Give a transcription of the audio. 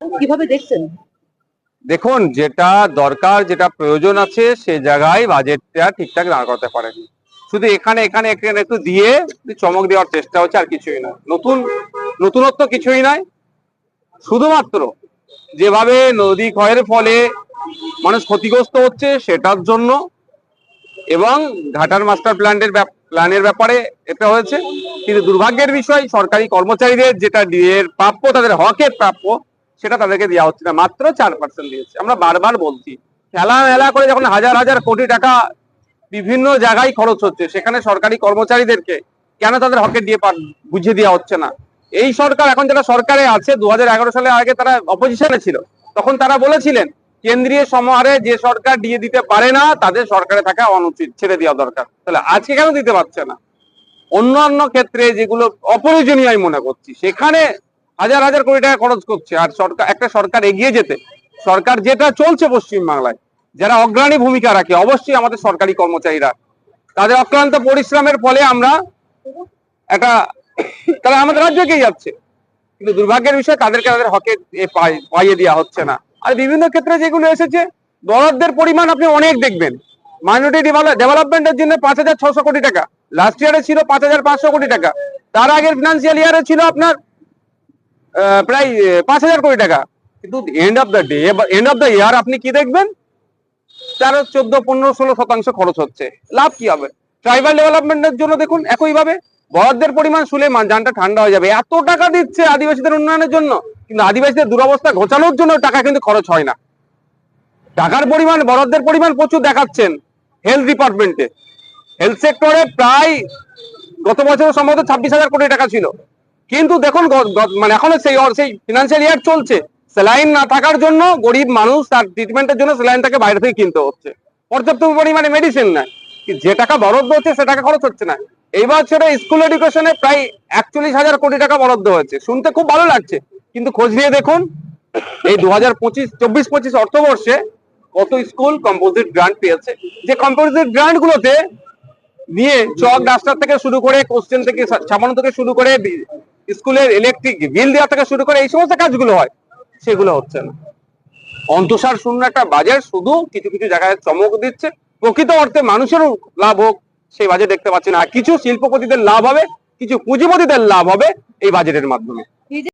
কীভাবে দেখছেন? দেখুন, যেটা দরকার, যেটা প্রয়োজন আছে, সে জায়গায় বাজেটটা ঠিকঠাক দাঁড় করতে পারেনি। শুধু এখানে এখানে এখানে একটু দিয়ে চমক দেওয়ার চেষ্টা হচ্ছে আর কিছুই না নতুন, নতুনত্ব কিছুই নয় শুধুমাত্র যেভাবে নদী ক্ষয়ের ফলে মানুষ ক্ষতিগ্রস্ত হচ্ছে, সেটার জন্য এবং ঘাটার মাস্টার প্ল্যানের প্ল্যানের ব্যাপারে এটা হয়েছে। কিন্তু দুর্ভাগ্যের বিষয়, সরকারি কর্মচারীদের যেটা এর প্রাপ্য, তাদের হকের প্রাপ্য সেটা তাদেরকে দেওয়া হচ্ছে না। মাত্র চার পার্সেন্ট দিয়েছে। আমরা বারবার বলছি খেলা মেলা করে যখন হাজার হাজার কোটি টাকা বিভিন্ন জায়গায় খরচ হচ্ছে, সেখানে সরকারি কর্মচারীদেরকে কেন তাদের হকের দিয়ে বুঝিয়ে দেওয়া হচ্ছে না? এই সরকার এখন যেটা সরকারে আছে দু সালের আগে তারা অপোজিশনে ছিল। তখন তারা বলেছিলেন, কেন্দ্রীয় সমাহারে যে সরকার দিয়ে দিতে পারে না, তাদের সরকারে থাকা অনুচিত, ছেড়ে দেওয়া দরকার। তাহলে আজকে কেন দিতে পারছে না? অন্যান্য ক্ষেত্রে যেগুলো অপ্রয়োজনীয় আমি মনে করছি, সেখানে হাজার হাজার কোটি টাকা খরচ করছে। আর সরকার, একটা সরকার এগিয়ে যেতে, সরকার যেটা চলছে পশ্চিম বাংলায় যারা অগ্রণী ভূমিকা রাখে, অবশ্যই আমাদের সরকারি কর্মচারীরা। তাদের অক্লান্ত পরিশ্রমের ফলে আমরা একটা, তারা আমাদের রাজ্য এগিয়ে যাচ্ছে। কিন্তু দুর্ভাগ্যের বিষয়, তাদেরকে তাদের হকে পাইয়ে দেওয়া হচ্ছে না। আর বিভিন্ন ক্ষেত্রে যেগুলো এসেছে বরাদ্দের পরিমাণ আপনি অনেক দেখবেন। মাইনরিটি ডেভেলপমেন্টের জন্য পাঁচ হাজার ছশো কোটি টাকা। লাস্ট ইয়ারে ছিল পাঁচ হাজার পাঁচশো কোটি টাকা। তার আগের ফিনান্সিয়াল ইয়ারে ছিল আপনার প্রায় পাঁচ হাজার কোটি টাকা। কিন্তু end of the day end of the year আপনি কি দেখবেন? তেরো, চোদ্দ, পনেরো, ষোলো শতাংশ খরচ হচ্ছে। লাভ কি হবে? ট্রাইবাল ডেভেলপমেন্টের জন্য দেখুন একইভাবে বরাদ্দের পরিমাণ শুলে যানটা ঠান্ডা হয়ে যাবে। এত টাকা দিচ্ছে আদিবাসীদের উন্নয়নের জন্য, কিন্তু আদিবাসীদের দুরবস্থা ঘোচানোর জন্য টাকা কিন্তু খরচ হয় না। টাকার পরিমাণ বরাদ্দের পরিমাণ প্রচুর দেখাচ্ছেন হেলথ ডিপার্টমেন্টে হেলথ সেক্টরে প্রায় গত বছর সম্ভবত ছাব্বিশ হাজার কোটি টাকা ছিল। কিন্তু দেখুন মানে এখনও সেই সেই ফিনান্সিয়াল ইয়ার চলছে। স্যালাইন না থাকার জন্য গরিব মানুষ তার ট্রিটমেন্টের জন্য স্যালাইন তাকে বাইরে থেকে কিনতে হচ্ছে। পর্যাপ্ত পরিমাণে মেডিসিন নাই। যে টাকা বরাদ্দ হচ্ছে, সে টাকা খরচ হচ্ছে না। এই বছরে স্কুল এডুকেশনে প্রায় একচল্লিশ হাজার কোটি টাকা বরাদ্দ হয়েছে। শুনতে খুব ভালো লাগছে। কিন্তু খোঁজ নিয়ে দেখুন, এই দু হাজার পঁচিশ, চব্বিশ, পঁচিশ অর্থবর্ষে কত স্কুল কম্পোজিট গ্রান্ট পেয়েছে। যে কম্পোজিট গ্রান্ট গুলোতে নিয়ে চক ডাস্টার থেকে শুরু করে কোশ্চেন থেকে ছাপানো থেকে শুরু করে স্কুলের ইলেকট্রিক বিল দেওয়া থেকে শুরু করে এই সমস্ত কাজগুলো হয়, সেগুলো হচ্ছে না। অন্তঃসার শূন্য একটা বাজার শুধু কিছু কিছু জায়গায় চমক দিচ্ছে। প্রকৃত অর্থে মানুষেরও লাভ হোক, সেই বাজেট দেখতে পাচ্ছি না। কিছু শিল্পপতিদের লাভ হবে, কিছু পুঁজিপতিদের লাভ হবে এই বাজেটের মাধ্যমে।